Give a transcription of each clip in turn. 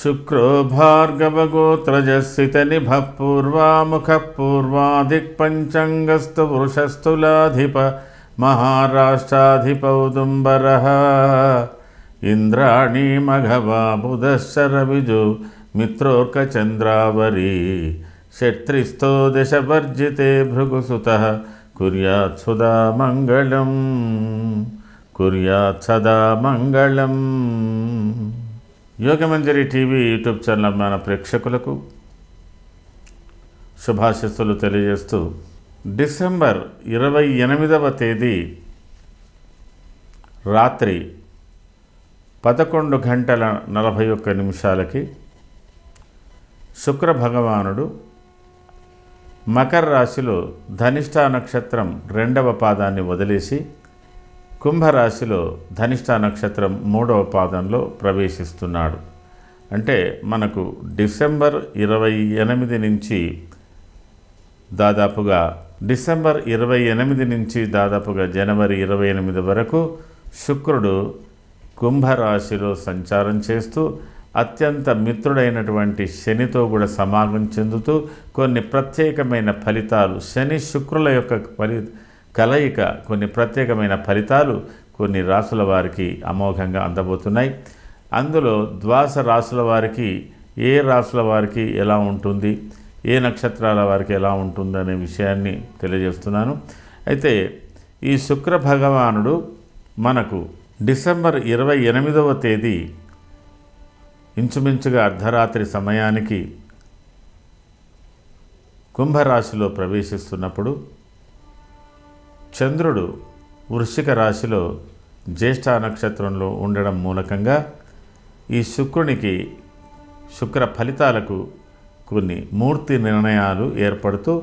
శుక్రో భార్గవగోత్రజస్థితనిభ పూర్వాముఖ పూర్వాదిక్పంచంగస్తు వృషస్థులాధిప महाराष्ट्राधिपौदुम्बर इंद्राणी मघवा बुधश्च रविजो मित्रोर्कचन्द्रावरी शत्रिस्थो दशवर्जिते भृगुसुतः कुर्यात् सुधा मङ्गलम् కుర్యాత్ సదా మంగళం యోగమంజరి టీవీ యూట్యూబ్ ఛానల్ మన ప్రేక్షకులకు శుభాశిస్సులు తెలియజేస్తూ డిసెంబర్ ఇరవై ఎనిమిదవ తేదీ రాత్రి పదకొండు గంటల నలభై ఒక్క నిమిషాలకి శుక్ర భగవానుడు మకర రాశిలో ధనిష్ఠా నక్షత్రం రెండవ పాదాన్ని వదిలేసి కుంభరాశిలో ధనిష్ఠా నక్షత్రం మూడవ పాదంలో ప్రవేశిస్తున్నాడు. అంటే మనకు డిసెంబర్ ఇరవై ఎనిమిది నుంచి దాదాపుగా డిసెంబర్ ఇరవై ఎనిమిది నుంచి దాదాపుగా జనవరి ఇరవై ఎనిమిది వరకు శుక్రుడు కుంభరాశిలో సంచారం చేస్తూ అత్యంత మిత్రుడైనటువంటి శనితో కూడా సమాగం చెందుతూ కొన్ని ప్రత్యేకమైన ఫలితాలు శని శుక్రుల యొక్క ఫలి కలయిక కొన్ని ప్రత్యేకమైన ఫలితాలు కొన్ని రాసుల వారికి అమోఘంగా అందబోతున్నాయి. అందులో ద్వాస రాసుల వారికి ఏ రాసుల వారికి ఎలా ఉంటుంది ఏ నక్షత్రాల వారికి ఎలా ఉంటుంది అనే విషయాన్ని తెలియజేస్తున్నాను. అయితే ఈ శుక్ర భగవానుడు మనకు డిసెంబర్ ఇరవై ఎనిమిదవ తేదీ ఇంచుమించుగా అర్ధరాత్రి సమయానికి కుంభరాశిలో ప్రవేశిస్తున్నప్పుడు చంద్రుడు వృశ్చిక రాశిలో జ్యేష్ఠ నక్షత్రంలో ఉండడం మూలకంగా ఈ శుక్రునికి శుక్ర ఫలితాలకు కొన్ని మూర్తి నిర్ణయాలు ఏర్పడుతూ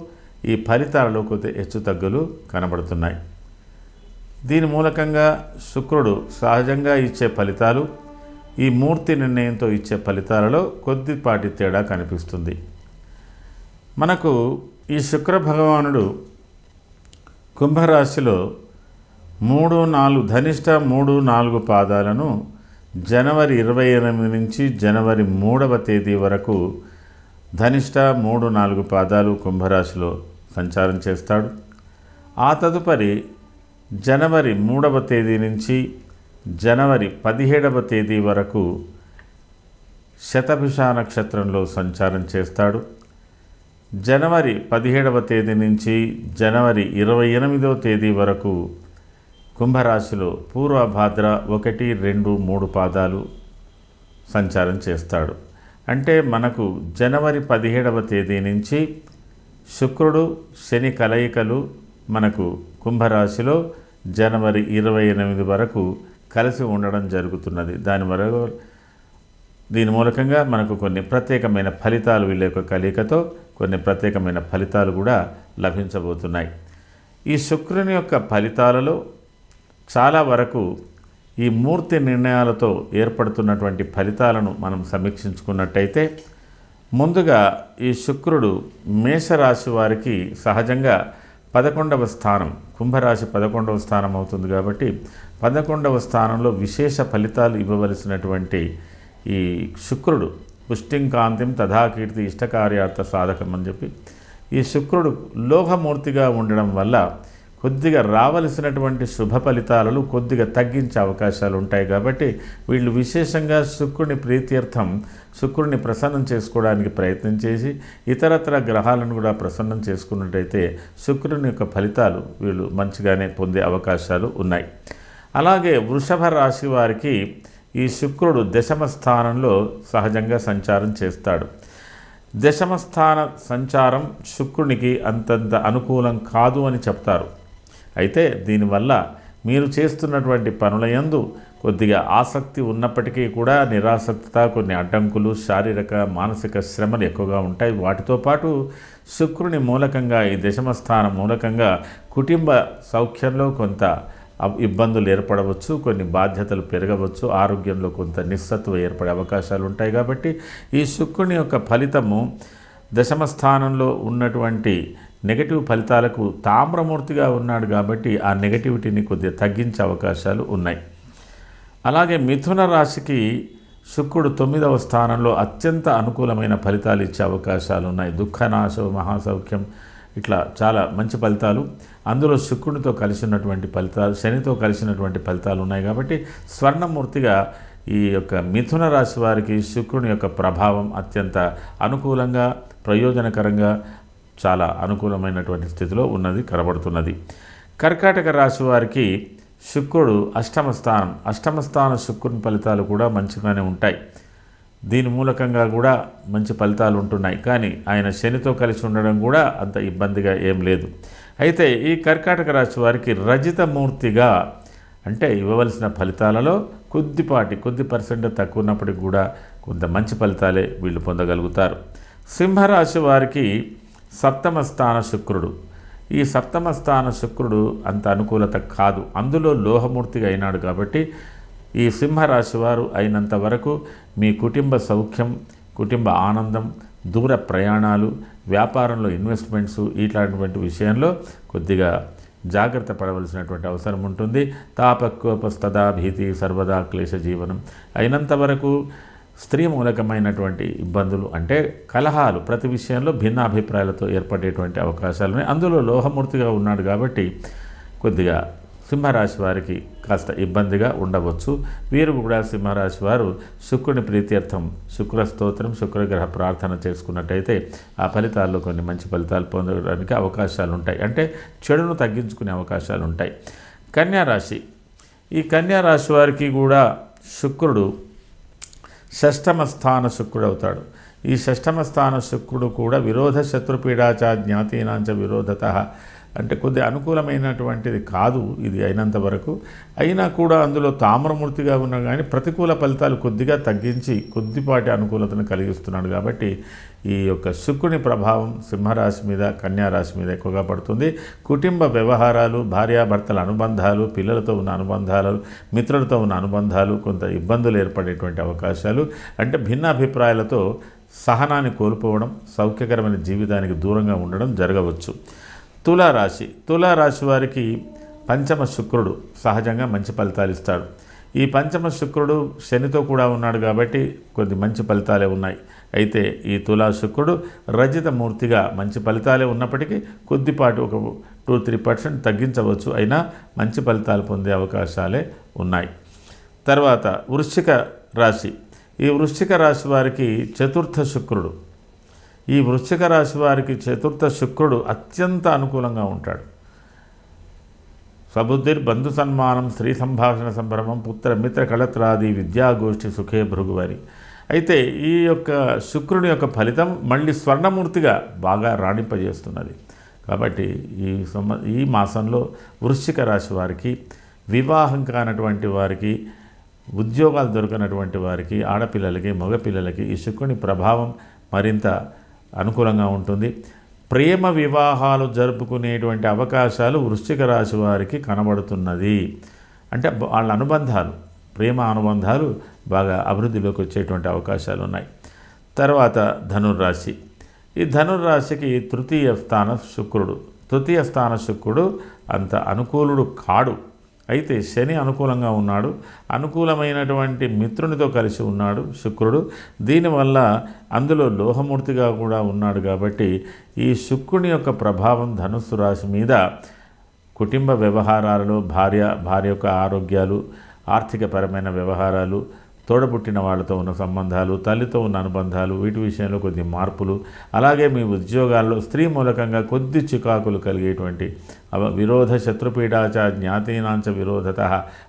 ఈ ఫలితాలలో కొద్ది హెచ్చుతగ్గులు కనబడుతున్నాయి. దీని మూలకంగా శుక్రుడు సహజంగా ఇచ్చే ఫలితాలు ఈ మూర్తి నిర్ణయంతో ఇచ్చే ఫలితాలలో కొద్దిపాటి తేడా కనిపిస్తుంది. మనకు ఈ శుక్ర భగవానుడు కుంభరాశిలో మూడు నాలుగు ధనిష్ట మూడు నాలుగు పాదాలను జనవరి ఇరవై ఎనిమిది నుంచి జనవరి మూడవ తేదీ వరకు ధనిష్ట మూడు నాలుగు పాదాలు కుంభరాశిలో సంచారం చేస్తాడు. ఆ తదుపరి జనవరి మూడవ తేదీ నుంచి జనవరి పదిహేడవ తేదీ వరకు శతభిష నక్షత్రంలో సంచారం చేస్తాడు. జనవరి పదిహేడవ తేదీ నుంచి జనవరి ఇరవై ఎనిమిదవ తేదీ వరకు కుంభరాశిలో పూర్వభాద్ర ఒకటి రెండు మూడు పాదాలు సంచారం చేస్తాడు. అంటే మనకు జనవరి పదిహేడవ తేదీ నుంచి శుక్రుడు శని కలయికలు మనకు కుంభరాశిలో జనవరి ఇరవై ఎనిమిది వరకు కలిసి ఉండడం జరుగుతున్నది. దాని వరకు దీని మూలకంగా మనకు కొన్ని ప్రత్యేకమైన ఫలితాలు వీళ్ళ యొక్క కలయికతో కొన్ని ప్రత్యేకమైన ఫలితాలు కూడా లభించబోతున్నాయి. ఈ శుక్రుని యొక్క ఫలితాలలో చాలా వరకు ఈ మూర్తి నిర్ణయాలతో ఏర్పడుతున్నటువంటి ఫలితాలను మనం సమీక్షించుకున్నట్టయితే ముందుగా ఈ శుక్రుడు మేషరాశి వారికి సహజంగా పదకొండవ స్థానం కుంభరాశి పదకొండవ స్థానం అవుతుంది కాబట్టి పదకొండవ స్థానంలో విశేష ఫలితాలు ఇవ్వవలసినటువంటి ఈ శుక్రుడు పుష్టిం కాంతిం తథాకీర్తి ఇష్టకార్యార్థ సాధకం అని చెప్పి ఈ శుక్రుడు లోహమూర్తిగా ఉండడం వల్ల కొద్దిగా రావలసినటువంటి శుభ ఫలితాలను కొద్దిగా తగ్గించే అవకాశాలు ఉంటాయి కాబట్టి వీళ్ళు విశేషంగా శుక్రుని ప్రీత్యర్థం శుక్రుని ప్రసన్నం చేసుకోవడానికి ప్రయత్నం చేసి ఇతరత్ర గ్రహాలను కూడా ప్రసన్నం చేసుకున్నట్టయితే శుక్రుని యొక్క ఫలితాలు వీళ్ళు మంచిగానే పొందే అవకాశాలు ఉన్నాయి. అలాగే వృషభ రాశి వారికి ఈ శుక్రుడు దశమ స్థానంలో సహజంగా సంచారం చేస్తాడు. దశమ స్థాన సంచారం శుక్రునికి అంతంత అనుకూలం కాదు అని చెప్తారు. అయితే దీనివల్ల మీరు చేస్తున్నటువంటి పనుల యందు కొద్దిగా ఆసక్తి ఉన్నప్పటికీ కూడా నిరాసక్తత కొన్ని అడ్డంకులు శారీరక మానసిక శ్రమలు ఎక్కువగా ఉంటాయి. వాటితో పాటు శుక్రుని మూలకంగా ఈ దశమస్థానం మూలకంగా కుటుంబ సౌఖ్యంలో కొంత ఇబ్బందులు ఏర్పడవచ్చు కొన్ని బాధ్యతలు పెరగవచ్చు ఆరోగ్యంలో కొంత నిస్సత్వం ఏర్పడే అవకాశాలు ఉంటాయి కాబట్టి ఈ శుక్రుని యొక్క ఫలితము దశమ స్థానంలో ఉన్నటువంటి నెగటివ్ ఫలితాలకు తామ్రమూర్తిగా ఉన్నాడు కాబట్టి ఆ నెగటివిటీని కొద్దిగా తగ్గించే అవకాశాలు ఉన్నాయి. అలాగే మిథున రాశికి శుక్రుడు తొమ్మిదవ స్థానంలో అత్యంత అనుకూలమైన ఫలితాలు ఇచ్చే అవకాశాలు ఉన్నాయి. దుఃఖనాశం మహాసౌఖ్యం ఇట్లా చాలా మంచి ఫలితాలు. అందులో శుక్రునితో కలిసినటువంటి ఫలితాలు శనితో కలిసినటువంటి ఫలితాలు ఉన్నాయి కాబట్టి స్వర్ణమూర్తిగా ఈ యొక్క మిథున రాశి వారికి శుక్రుని యొక్క ప్రభావం అత్యంత అనుకూలంగా ప్రయోజనకరంగా చాలా అనుకూలమైనటువంటి స్థితిలో ఉన్నది కనబడుతున్నది. కర్కాటక రాశి వారికి శుక్రుడు అష్టమ స్థానం. అష్టమ స్థాన శుక్రుని ఫలితాలు కూడా మంచిగానే ఉంటాయి. దీని మూలకంగా కూడా మంచి ఫలితాలు ఉంటున్నాయి. కానీ ఆయన శనితో కలిసి ఉండడం కూడా అంత ఇబ్బందిగా ఏం లేదు. అయితే ఈ కర్కాటక రాశి వారికి రజితమూర్తిగా అంటే ఇవ్వవలసిన ఫలితాలలో కొద్దిపాటి కొద్ది పర్సెంట్ తక్కువ ఉన్నప్పటికి కూడా కొంత మంచి ఫలితాలే వీళ్ళు పొందగలుగుతారు. సింహరాశి వారికి సప్తమ స్థాన శుక్రుడు. ఈ సప్తమ స్థాన శుక్రుడు అంత అనుకూలత కాదు. అందులో లోహమూర్తిగా అయినాడు కాబట్టి ఈ సింహరాశి వారు అయినంత వరకు మీ కుటుంబ సౌఖ్యం కుటుంబ ఆనందం దూర ప్రయాణాలు వ్యాపారంలో ఇన్వెస్ట్మెంట్స్ ఇట్లాంటి విషయంలో కొద్దిగా జాగ్రత్త పడవలసినటువంటి అవసరం ఉంటుంది. తాపక్వపస్తదా భీతి సర్వదా క్లేశ జీవనం అయినంత వరకు స్త్రీ మూలకమైనటువంటి ఇబ్బందులు అంటే కలహాలు ప్రతి విషయంలో భిన్న అభిప్రాయాలతో ఏర్పడేటువంటి అవకాశాలు అందులో లోహమూర్తిగా ఉన్నాడు కాబట్టి కొద్దిగా సింహరాశి వారికి కాస్త ఇబ్బందిగా ఉండవచ్చు. వీరు కూడా సింహరాశి వారు శుక్రుని ప్రీత్యర్థం శుక్ర స్తోత్రం శుక్రగ్రహ ప్రార్థన చేసుకున్నట్టయితే ఆ ఫలితాల్లో కొన్ని మంచి ఫలితాలు పొందడానికి అవకాశాలు ఉంటాయి అంటే చెడును తగ్గించుకునే అవకాశాలు ఉంటాయి కన్యారాశి. ఈ కన్యారాశి వారికి కూడా శుక్రుడు షష్టమ స్థాన శుక్రుడు అవుతాడు ఈ షష్టమ స్థాన శుక్రుడు కూడా విరోధ శత్రుపీడాచ జ్ఞాతీనాంచ విరోధత అంటే కొద్ది అనుకూలమైనటువంటిది కాదు ఇది అయినంత వరకు. అయినా కూడా అందులో తామ్రమూర్తిగా ఉన్నా కానీ ప్రతికూల ఫలితాలు కొద్దిగా తగ్గించి కొద్దిపాటి అనుకూలతను కలిగిస్తున్నాడు కాబట్టి ఈ యొక్క శుక్రుని ప్రభావం సింహరాశి మీద కన్యారాశి మీద ఎక్కువగా పడుతుంది. కుటుంబ వ్యవహారాలు భార్యాభర్తల అనుబంధాలు పిల్లలతో ఉన్న అనుబంధాలు మిత్రులతో ఉన్న అనుబంధాలు కొంత ఇబ్బందులు ఏర్పడేటువంటి అవకాశాలు. అంటే భిన్నాభిప్రాయాలతో సహనాన్ని కోల్పోవడం సౌఖ్యకరమైన జీవితానికి దూరంగా ఉండడం జరగవచ్చు. తులారాశి. తులారాశి వారికి పంచమ శుక్రుడు సహజంగా మంచి ఫలితాలు ఇస్తాడు. ఈ పంచమ శుక్రుడు శనితో కూడా ఉన్నాడు కాబట్టి కొద్ది మంచి ఫలితాలే ఉన్నాయి. అయితే ఈ తులా శుక్రుడు రజిత మూర్తిగా మంచి ఫలితాలే ఉన్నప్పటికీ కొద్దిపాటి ఒక టూ త్రీ పర్సెంట్ తగ్గించవచ్చు. అయినా మంచి ఫలితాలు పొందే అవకాశాలే ఉన్నాయి. తర్వాత వృశ్చిక రాశి. ఈ వృశ్చిక రాశి వారికి చతుర్థ శుక్రుడు. ఈ వృశ్చిక రాశి వారికి చతుర్థ శుక్రుడు అత్యంత అనుకూలంగా ఉంటాడు. సబుద్ధిర్ బంధు సన్మానం స్త్రీ సంభాషణ సంభ్రమం పుత్ర మిత్ర కళత్రాది విద్యాగోష్ఠి సుఖే భృగువారి. అయితే ఈ యొక్క శుక్రుని యొక్క ఫలితం మళ్ళీ స్వర్ణమూర్తిగా బాగా రాణింపజేస్తున్నది. కాబట్టి ఈ సంవ ఈ మాసంలో వృశ్చిక రాశి వారికి వివాహం కానటువంటి వారికి ఉద్యోగాలు దొరకనటువంటి వారికి ఆడపిల్లలకి మగపిల్లలకి ఈ శుక్రుని ప్రభావం మరింత అనుకూలంగా ఉంటుంది. ప్రేమ వివాహాలు జరుపుకునేటువంటి అవకాశాలు వృశ్చిక రాశి వారికి కనబడుతున్నది. అంటే వాళ్ళ అనుబంధాలు ప్రేమ అనుబంధాలు బాగా అభివృద్ధిలోకి వచ్చేటువంటి అవకాశాలు ఉన్నాయి. తర్వాత ధనుర్రాశి. ఈ ధనుర్రాశికి తృతీయ స్థాన శుక్రుడు. తృతీయ స్థాన శుక్రుడు అంత అనుకూలుడు కాడు. అయితే శని అనుకూలంగా ఉన్నాడు. అనుకూలమైనటువంటి మిత్రునితో కలిసి ఉన్నాడు శుక్రుడు. దీనివల్ల అందులో లోహమూర్తిగా కూడా ఉన్నాడు కాబట్టి ఈ శుక్రుని యొక్క ప్రభావం ధనుస్సు రాశి మీద కుటుంబ వ్యవహారాలలో భార్య భార్య యొక్క ఆరోగ్యాలు ఆర్థికపరమైన వ్యవహారాలు తోడబుట్టిన వాళ్ళతో ఉన్న సంబంధాలు తల్లితో ఉన్న అనుబంధాలు వీటి విషయంలో కొద్ది మార్పులు అలాగే మీ ఉద్యోగాల్లో స్త్రీ మూలకంగా కొద్ది చికాకులు కలిగేటువంటి అవ విరోధ శత్రుపీడాచ జ్ఞాతీనాంచ విరోధత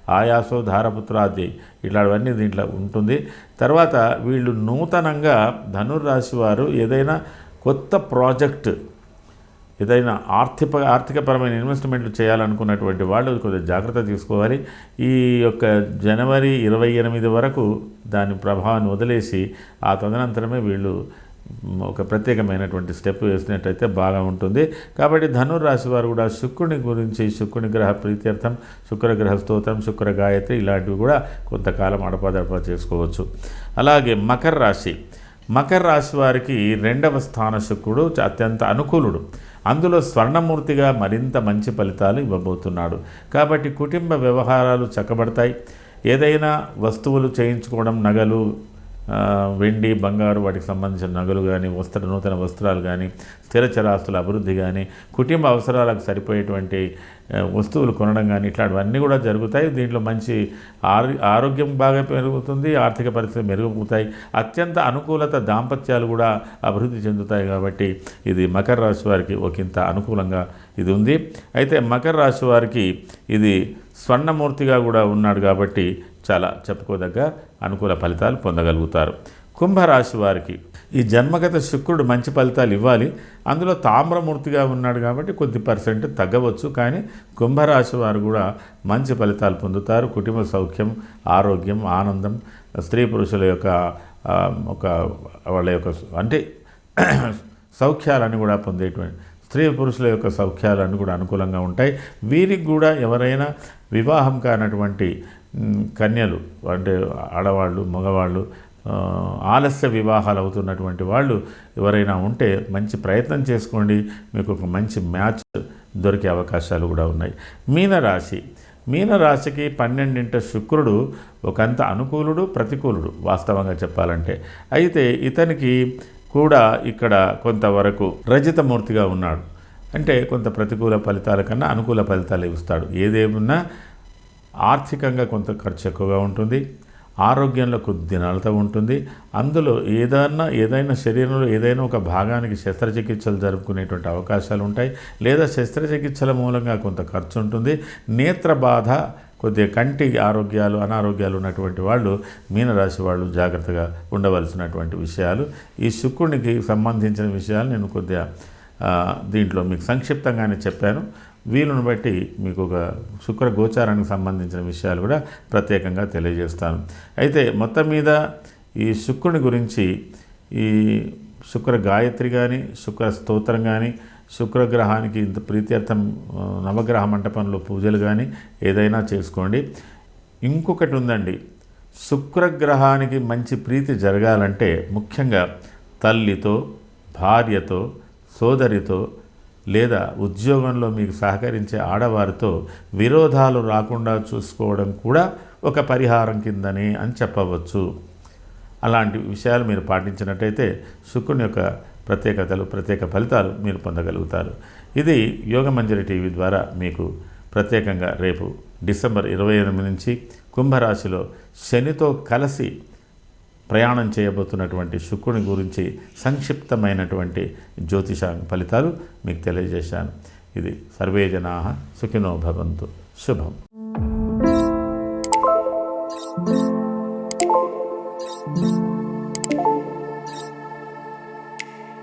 ఆయాసో ధారపుత్రాది ఇట్లాంటివన్నీ దీంట్లో ఉంటుంది. తర్వాత వీళ్ళు నూతనంగా ధనుర్రాశి వారు ఏదైనా కొత్త ప్రాజెక్ట్ ఏదైనా ఆర్థిక ఆర్థికపరమైన ఇన్వెస్ట్మెంట్లు చేయాలనుకున్నటువంటి వాళ్ళు కొద్దిగా జాగ్రత్త తీసుకోవాలి. ఈ యొక్క జనవరి ఇరవై ఎనిమిది వరకు దాని ప్రభావాన్ని వదిలేసి ఆ తదనంతరమే వీళ్ళు ఒక ప్రత్యేకమైనటువంటి స్టెప్ వేసినట్టయితే బాగా ఉంటుంది. కాబట్టి ధనుర్రాశి వారు కూడా శుక్రుని గురించి శుక్రుని గ్రహ ప్రీత్యర్థం శుక్రగ్రహ స్తోత్రం శుక్ర గాయత్రి ఇలాంటివి కూడా కొంతకాలం అడపాదడపా చేసుకోవచ్చు. అలాగే మకర రాశి. మకర రాశి వారికి రెండవ స్థాన శుక్రుడు అత్యంత అనుకూలుడు. అందులో స్వర్ణమూర్తిగా మరింత మంచి ఫలితాలు ఇవ్వబోతున్నాడు. కాబట్టి కుటుంబ వ్యవహారాలు చక్కబడతాయి. ఏదైనా వస్తువులు చేయించుకోవడం నగలు వెండి బంగారు వాటికి సంబంధించిన నగలు కానీ వస్త్ర నూతన వస్త్రాలు కానీ స్థిర చరాస్తుల అభివృద్ధి కానీ కుటుంబ అవసరాలకు సరిపోయేటువంటి వస్తువులు కొనడం కానీ ఇట్లాంటివన్నీ కూడా జరుగుతాయి. దీంట్లో మంచి ఆరో ఆరోగ్యం బాగా పెరుగుతుంది ఆర్థిక పరిస్థితి మెరుగుతాయి అత్యంత అనుకూలత దాంపత్యాలు కూడా అభివృద్ధి చెందుతాయి కాబట్టి ఇది మకర రాశి వారికి ఒకంత అనుకూలంగా ఇది ఉంది. అయితే మకర రాశి వారికి ఇది స్వర్ణమూర్తిగా కూడా ఉన్నాడు కాబట్టి చాలా చెప్పుకోదగ్గ అనుకూల ఫలితాలు పొందగలుగుతారు. కుంభరాశి వారికి. ఈ జన్మగత శుక్రుడు మంచి ఫలితాలు ఇవ్వాలి. అందులో తామ్రమూర్తిగా ఉన్నాడు కాబట్టి కొద్ది పర్సెంట్ తగ్గవచ్చు. కానీ కుంభరాశి వారు కూడా మంచి ఫలితాలు పొందుతారు. కుటుంబ సౌఖ్యం ఆరోగ్యం ఆనందం స్త్రీ పురుషుల యొక్క ఒక వాళ్ళ యొక్క అంటే సౌఖ్యాలను కూడా పొందేటువంటి స్త్రీ పురుషుల యొక్క సౌఖ్యాలను కూడా అనుకూలంగా ఉంటాయి. వీరికి కూడా ఎవరైనా వివాహం కానటువంటి కన్యలు అంటే ఆడవాళ్ళు మగవాళ్ళు ఆలస్య వివాహాలు అవుతున్నటువంటి వాళ్ళు ఎవరైనా ఉంటే మంచి ప్రయత్నం చేసుకోండి. మీకు ఒక మంచి మ్యాచ్ దొరికే అవకాశాలు కూడా ఉన్నాయి. మీనరాశి. మీనరాశికి పన్నెండింట శుక్రుడు ఒకంత అనుకూలుడు ప్రతికూలుడు వాస్తవంగా చెప్పాలంటే. అయితే ఇతనికి కూడా ఇక్కడ కొంతవరకు రజితమూర్తిగా ఉన్నాడు. అంటే కొంత ప్రతికూల ఫలితాల కన్నా అనుకూల ఫలితాలు ఇస్తాడు. ఏదేమున్నా ఆర్థికంగా కొంత ఖర్చు ఎక్కువగా ఉంటుంది. ఆరోగ్యంలో కొద్ది నలత ఉంటుంది. అందులో ఏదైనా ఏదైనా శరీరంలో ఏదైనా ఒక భాగానికి శస్త్రచికిత్సలు జరుపుకునేటువంటి అవకాశాలు ఉంటాయి. లేదా శస్త్రచికిత్సల మూలంగా కొంత ఖర్చు ఉంటుంది. నేత్ర బాధ కొద్దిగా కంటి ఆరోగ్యాలు అనారోగ్యాలు ఉన్నటువంటి వాళ్ళు మీనరాశి వాళ్ళు జాగ్రత్తగా ఉండవలసినటువంటి విషయాలు. ఈ శుక్రునికి సంబంధించిన విషయాలు నేను కొద్దిగా దీంట్లో మీకు సంక్షిప్తంగానే చెప్పాను. వీలును బట్టి మీకు ఒక శుక్ర గోచారానికి సంబంధించిన విషయాలు కూడా ప్రత్యేకంగా తెలియజేస్తాను. అయితే మొత్తం మీద ఈ శుక్రుని గురించి ఈ శుక్ర గాయత్రి కానీ శుక్ర స్తోత్రం కానీ శుక్రగ్రహానికి ఇంత ప్రీత్యర్థం నవగ్రహ మంటపంలో పూజలు కానీ ఏదైనా చేసుకోండి. ఇంకొకటి ఉందండి. శుక్రగ్రహానికి మంచి ప్రీతి జరగాలంటే ముఖ్యంగా తల్లితో భార్యతో సోదరితో లేదా ఉద్యోగంలో మీకు సహకరించే ఆడవారితో విరోధాలు రాకుండా చూసుకోవడం కూడా ఒక పరిహారం కిందని అని చెప్పవచ్చు. అలాంటి విషయాలు మీరు పాటించినట్టయితే శుక్రుని యొక్క ప్రత్యేకతలు ప్రత్యేక ఫలితాలు మీరు పొందగలుగుతారు. ఇది యోగమంజరి టీవీ ద్వారా మీకు ప్రత్యేకంగా రేపు డిసెంబర్ ఇరవై ఎనిమిది నుంచి కుంభరాశిలో శనితో కలిసి ప్రయాణం చేయబోతున్నటువంటి శుక్రుని గురించి సంక్షిప్తమైనటువంటి జ్యోతిష ఫలితాలు మీకు తెలియజేశాను. ఇది సర్వే జనా సుఖినో భవంతు. శుభం.